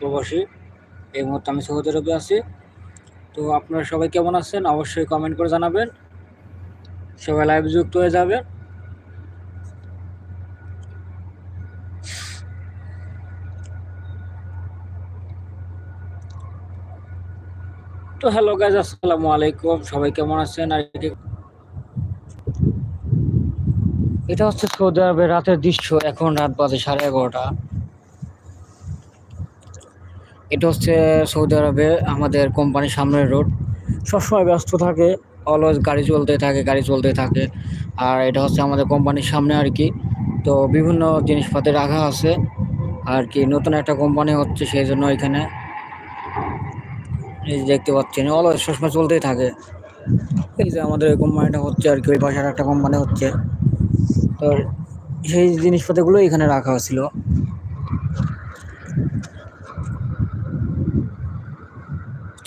প্রবাসী এই মুহূর্তে আমি সৌদি আরবে আছি। তো আপনারা সবাই কেমন আছেন? অবশ্যই কমেন্ট করে জানাবেন। সবাই লাইভ যুক্ত হয়ে যাবে। তো হ্যালো গাইজ আসসালামু আলাইকুম। সবাই কেমন আছেন? আর এটা হচ্ছে সৌদি আরবের রাতের দৃশ্য। এখন রাত বাজে সাড়ে এগারোটা। এটা হচ্ছে সৌদি আরবে আমাদের কোম্পানির সামনের রোড। সবসময় ব্যস্ত থাকে অলওয়েজ গাড়ি চলতে থাকে, গাড়ি চলতে থাকে। আর এটা হচ্ছে আমাদের কোম্পানির সামনে আর কি। তো বিভিন্ন জিনিসপাতি রাখা আছে আর কি, নতুন একটা কোম্পানি হচ্ছে সেই জন্য এখানে। এই দেখতে পাচ্ছেন অলওয়েজ সবসময় চলতেই থাকে। এই যে আমাদের এই কোম্পানিটা হচ্ছে আর কি, ওই পাশের একটা কোম্পানি হচ্ছে। তো সেই জিনিসপত্রগুলো এখানে রাখা হয়েছিল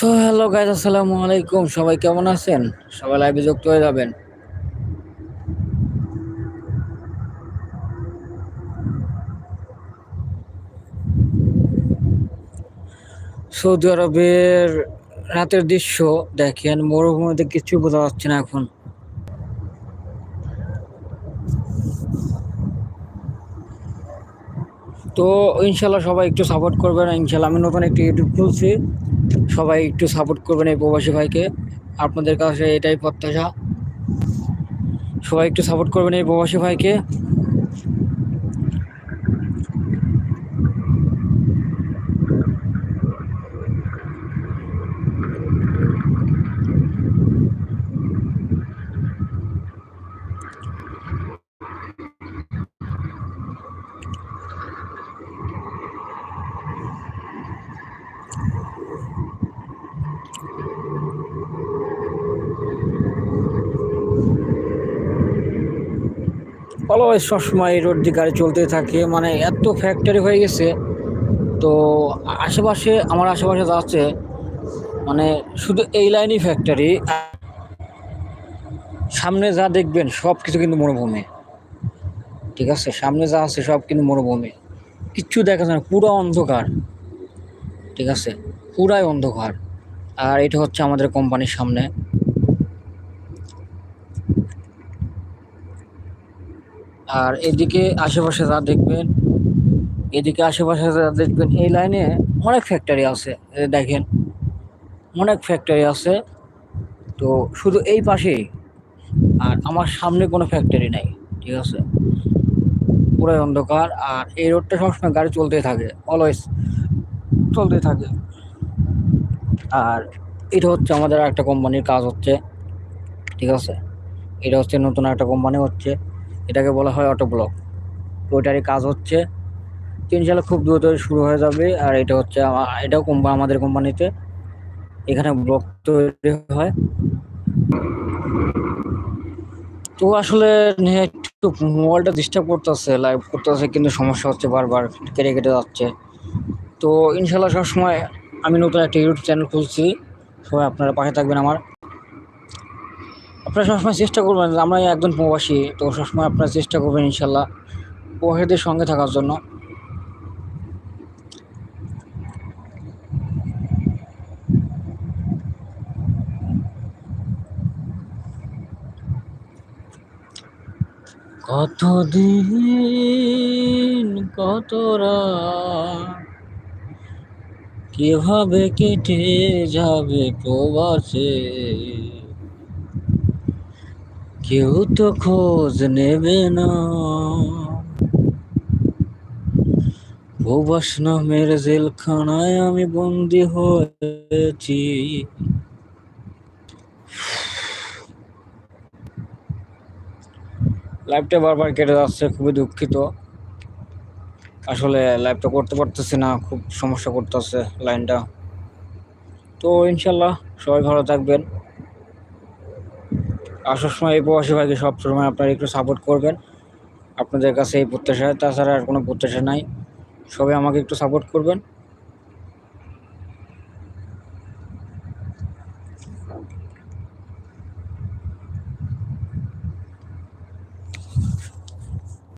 তো হ্যালো গাইজ আসসালামু আলাইকুম। সবাই কেমন আছেন? সবাই লাইভে যুক্ত হয়ে যাবেন। সৌদি আরবের রাতের দৃশ্য দেখেন, মরুভূমিতে কিছু বোঝা যাচ্ছে না এখন। তো ইনশাল্লাহ সবাই একটু সাপোর্ট করবেন। ইনশাল্লাহ আমি নতুন একটি ইউটিউব খুলছি। সবাই একটু সাপোর্ট করবেন এই প্রবাসী ভাইকে। আপনাদের কাছে এটাই প্রত্যাশা। সবাই একটু সাপোর্ট করবেন এই প্রবাসী ভাইকে। অলওয়েজ সবসময় রোড দিয়ে গাড়ি চলতে থাকে। মানে এত ফ্যাক্টরি হয়ে গেছে। তো আশেপাশে, আমার আশেপাশে যা আছে মানে শুধু এই লাইনই ফ্যাক্টরি সামনে যা দেখবেন সব কিছু কিন্তু মরুভূমি। ঠিক আছে? সামনে যা আছে, সব কিন্তু মরুভূমি। কিচ্ছু দেখা যায় না, পুরো অন্ধকার। ঠিক আছে? পুরাই অন্ধকার। আর এটা হচ্ছে আমাদের কোম্পানির সামনে। আর এদিকে আশেপাশে যা দেখবেন, এদিকে আশেপাশে যা দেখবেন, এই লাইনে অনেক ফ্যাক্টরি আছে দেখেন, অনেক ফ্যাক্টরি আছে। তো শুধু এই পাশেই, আর আমার সামনে কোনো ফ্যাক্টরি নাই, ঠিক আছে? পুরাই অন্ধকার, আর এই রোডটা সবসময় গাড়ি চলতেই থাকে অলওয়েজ চলতেই থাকে। আর এটা হচ্ছে আমাদের একটা কোম্পানির কাজ হচ্ছে, ঠিক আছে? এটা হচ্ছে নতুন একটা কোম্পানি হচ্ছে, এটাকে বলা হয় অটো ব্লক ওইটারই কাজ হচ্ছে, তো ইনশাল্লাহ খুব দ্রুত শুরু হয়ে যাবে। আর এটা হচ্ছে এটাও কোম্পানি আমাদের কোম্পানিতে, এখানে ব্লক তৈরি হয়। তো আসলে একটু মোবাইলটা ডিস্টার্ব করতেছে, লাইভ করতেছে, কিন্তু সমস্যা হচ্ছে বারবার কেটে কেটে যাচ্ছে। তো ইনশাল্লাহ সবসময় আমি নতুন একটা ইউটিউব চ্যানেল খুলছি। সবাই আপনারা পাশে থাকবেন আমার। আপনারা সবসময় চেষ্টা করবেন আমরা একজন প্রবাসী, তো সবসময় আপনারা চেষ্টা করবেন ইনশাল্লাহ প্রবাসীদের সঙ্গে থাকার জন্য। কতদিন, কত রাত কীভাবে কেটে যাবে প্রবাসে? কেউ তো খোঁজ নেবে না। প্রবাস নামের জেলখানায় আমি বন্দি হয়েছি। লাইফটা বারবার কেটে যাচ্ছে, খুবই দুঃখিত। আসলে লাইভটা করতে পারতেছি না, খুব সমস্যা করতেছে লাইনটা তো ইনশাল্লাহ সবাই ভালো থাকবেন। আসার সময় এই প্রবাসী ভাইকে সব সময় আপনারা একটু সাপোর্ট করবেন। আপনাদের কাছে এই প্রত্যাশা। তাছাড়া আর কোনো প্রত্যাশা নাই। সবাই আমাকে একটু সাপোর্ট করবেন।